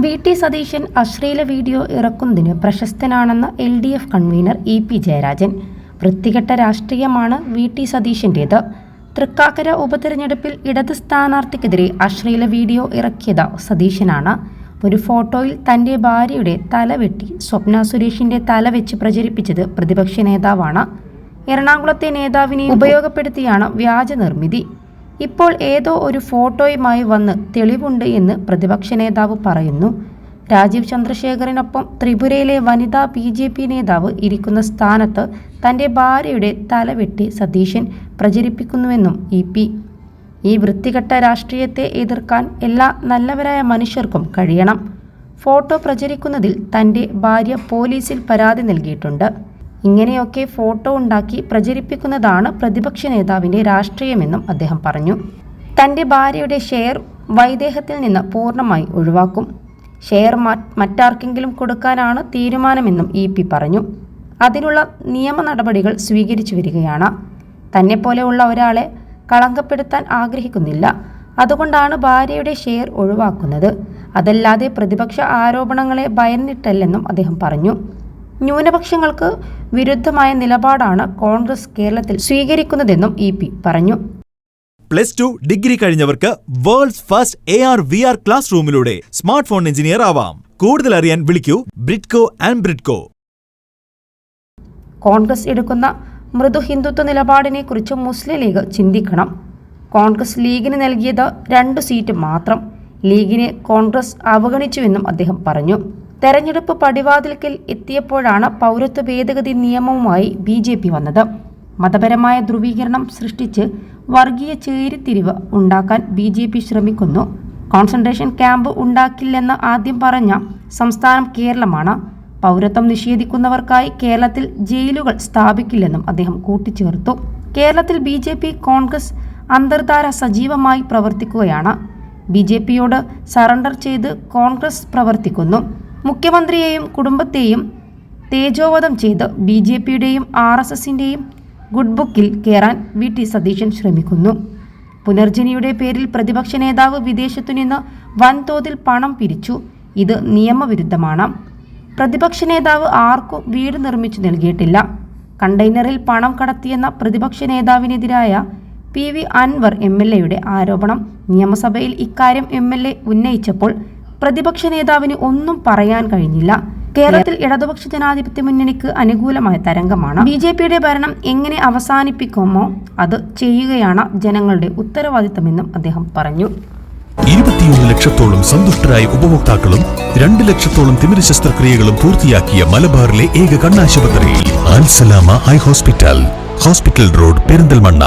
V T Satheesan അശ്ലീല video ഇറക്കുന്നതിന് പ്രശസ്തനാണെന്ന L D F convener E P Jayarajan. വൃത്തികെട്ട രാഷ്ട്രീയമാണ് വി ടി സതീശന്റേത് തൃക്കാക്കര ഉപതെരഞ്ഞെടുപ്പിൽ ഇടത് സ്ഥാനാർത്ഥിക്കെതിരെ അശ്ലീല വീഡിയോ ഇറക്കിയത് സതീശനാണ്. ഒരു ഫോട്ടോയിൽ തന്റെ ഭാര്യയുടെ തല വെട്ടി സ്വപ്ന സുരേഷിന്റെ തല വെച്ച് പ്രചരിപ്പിച്ചത് പ്രതിപക്ഷ നേതാവാണ്. എറണാകുളത്തെ നേതാവിനെ ഉപയോഗപ്പെടുത്തിയാണ് വ്യാജ നിർമ്മിതി. ഇപ്പോൾ ഏതോ ഒരു ഫോട്ടോയുമായി വന്ന് തെളിവുണ്ട് എന്ന് പ്രതിപക്ഷ നേതാവ് പറയുന്നു. രാജീവ് ചന്ദ്രശേഖറിനൊപ്പം ത്രിപുരയിലെ വനിതാ ബി ജെ പി നേതാവ് ഇരിക്കുന്ന സ്ഥാനത്ത് തന്റെ ഭാര്യയുടെ തലവെട്ടി സതീശൻ പ്രചരിപ്പിക്കുന്നുവെന്നും ഇ പി. ഈ വൃത്തികെട്ട രാഷ്ട്രീയത്തെ എതിർക്കാൻ എല്ലാ നല്ലവരായ മനുഷ്യർക്കും കഴിയണം. ഫോട്ടോ പ്രചരിക്കുന്നതിൽ തന്റെ ഭാര്യ പോലീസിൽ പരാതി നൽകിയിട്ടുണ്ട്. ഇങ്ങനെയൊക്കെ ഫോട്ടോ ഉണ്ടാക്കി പ്രചരിപ്പിക്കുന്നതാണ് പ്രതിപക്ഷ നേതാവിന്റെ രാഷ്ട്രീയമെന്നും അദ്ദേഹം പറഞ്ഞു. തന്റെ ഭാര്യയുടെ ഷെയർ വൈദേഹത്തിൽ നിന്ന് പൂർണമായി ഒഴിവാക്കും. ഷെയർ മറ്റാർക്കെങ്കിലും കൊടുക്കാനാണ് തീരുമാനമെന്നും ഇ പി പറഞ്ഞു. അതിനുള്ള നിയമ നടപടികൾ സ്വീകരിച്ചു വരികയാണ്. തന്നെപ്പോലെയുള്ള ഒരാളെ കളങ്കപ്പെടുത്താൻ ആഗ്രഹിക്കുന്നില്ല. അതുകൊണ്ടാണ് ഭാര്യയുടെ ഷെയർ ഒഴിവാക്കുന്നത്. അതല്ലാതെ പ്രതിപക്ഷ ആരോപണങ്ങളെ ഭയന്നിട്ടല്ലെന്നും അദ്ദേഹം പറഞ്ഞു. ന്യൂനപക്ഷങ്ങൾക്ക് വിരുദ്ധമായ നിലപാടാണ് കോൺഗ്രസ് കേരളത്തിൽ സ്വീകരിക്കുന്നതെന്നും ഇ പി പറഞ്ഞു. Plus two degree കഴിഞ്ഞവർക്ക് world's first A R V R class റൂമിലൂടെ smart phone engineer ആവാം. കൂടുതൽ അറിയാൻ വിളിക്കൂ ബ്രിഡ്കോ ആൻഡ് ബ്രിഡ്കോ. കോൺഗ്രസ് എടുക്കുന്ന മൃദു ഹിന്ദുത്വ നിലപാടിനെ കുറിച്ച് മുസ്ലിം ലീഗ് ചിന്തിക്കണം. കോൺഗ്രസ് ലീഗിന് നൽകിയത് രണ്ട് സീറ്റ് മാത്രം. ലീഗിനെ കോൺഗ്രസ് അവഗണിച്ചുവെന്നും അദ്ദേഹം പറഞ്ഞു. തെരഞ്ഞെടുപ്പ് പടിവാതിൽക്കൽ എത്തിയപ്പോഴാണ് പൗരത്വ ഭേദഗതി നിയമവുമായി ബി ജെ പി വന്നത്. മതപരമായ ധ്രുവീകരണം സൃഷ്ടിച്ച് വർഗീയ ചേരിതിരിവ് ഉണ്ടാക്കാൻ ബി ജെ പി ശ്രമിക്കുന്നു. കോൺസെൻട്രേഷൻ ക്യാമ്പ് ഉണ്ടാക്കില്ലെന്ന് ആദ്യം പറഞ്ഞ സംസ്ഥാനം കേരളമാണ്. പൗരത്വം നിഷേധിക്കുന്നവർക്കായി കേരളത്തിൽ ജയിലുകൾ സ്ഥാപിക്കില്ലെന്നും അദ്ദേഹം കൂട്ടിച്ചേർത്തു. കേരളത്തിൽ ബി ജെ പി കോൺഗ്രസ് അന്തർധാര സജീവമായി പ്രവർത്തിക്കുകയാണ്. ബി ജെ പിയോട് സറണ്ടർ ചെയ്ത് കോൺഗ്രസ് പ്രവർത്തിക്കുന്നു. മുഖ്യമന്ത്രിയെയും കുടുംബത്തെയും തേജോവധം ചെയ്ത് ബി ജെ പിയുടെയും ആർ എസ് എസിന്റെയും ഗുഡ് ബുക്കിൽ കയറാൻ വി ടി സതീശൻ ശ്രമിക്കുന്നു. പുനർജനിയുടെ പേരിൽ പ്രതിപക്ഷ നേതാവ് വിദേശത്തു നിന്ന് വൻതോതിൽ പണം പിരിച്ചു. ഇത് നിയമവിരുദ്ധമാണ്. പ്രതിപക്ഷ നേതാവ് ആർക്കും വീട് നിർമ്മിച്ചു നൽകിയിട്ടില്ല. കണ്ടെയ്നറിൽ പണം കടത്തിയെന്ന പ്രതിപക്ഷ നേതാവിനെതിരായ P V Anwar M L എയുടെ ആരോപണം. നിയമസഭയിൽ ഇക്കാര്യം എം എൽ എ ഉന്നയിച്ചപ്പോൾ പ്രതിപക്ഷ നേതാവിന് ഒന്നും പറയാൻ കഴിഞ്ഞില്ല. കേരളത്തിൽ ഇടതുപക്ഷ ജനാധിപത്യ മുന്നണിക്ക് അനുകൂലമായ തരംഗമാണ്. ബി ജെ പിയുടെ ഭരണം എങ്ങനെ അവസാനിപ്പിക്കുമോ അത് ചെയ്യുകയാണ് ജനങ്ങളുടെ ഉത്തരവാദിത്തമെന്നും അദ്ദേഹം പറഞ്ഞു. ഇരുപത്തിയൊന്ന് ലക്ഷത്തോളം സന്തുഷ്ടരായ ഉപഭോക്താക്കളും രണ്ട് ലക്ഷത്തോളം തിമിര ശസ്ത്രക്രിയകളും പൂർത്തിയാക്കിയ മലബാറിലെ ഏക കണ്ണാശുപത്രി ആൻസലാമ ഹൈ ഹോസ്പിറ്റൽ. Hospital road Perinthalmanna.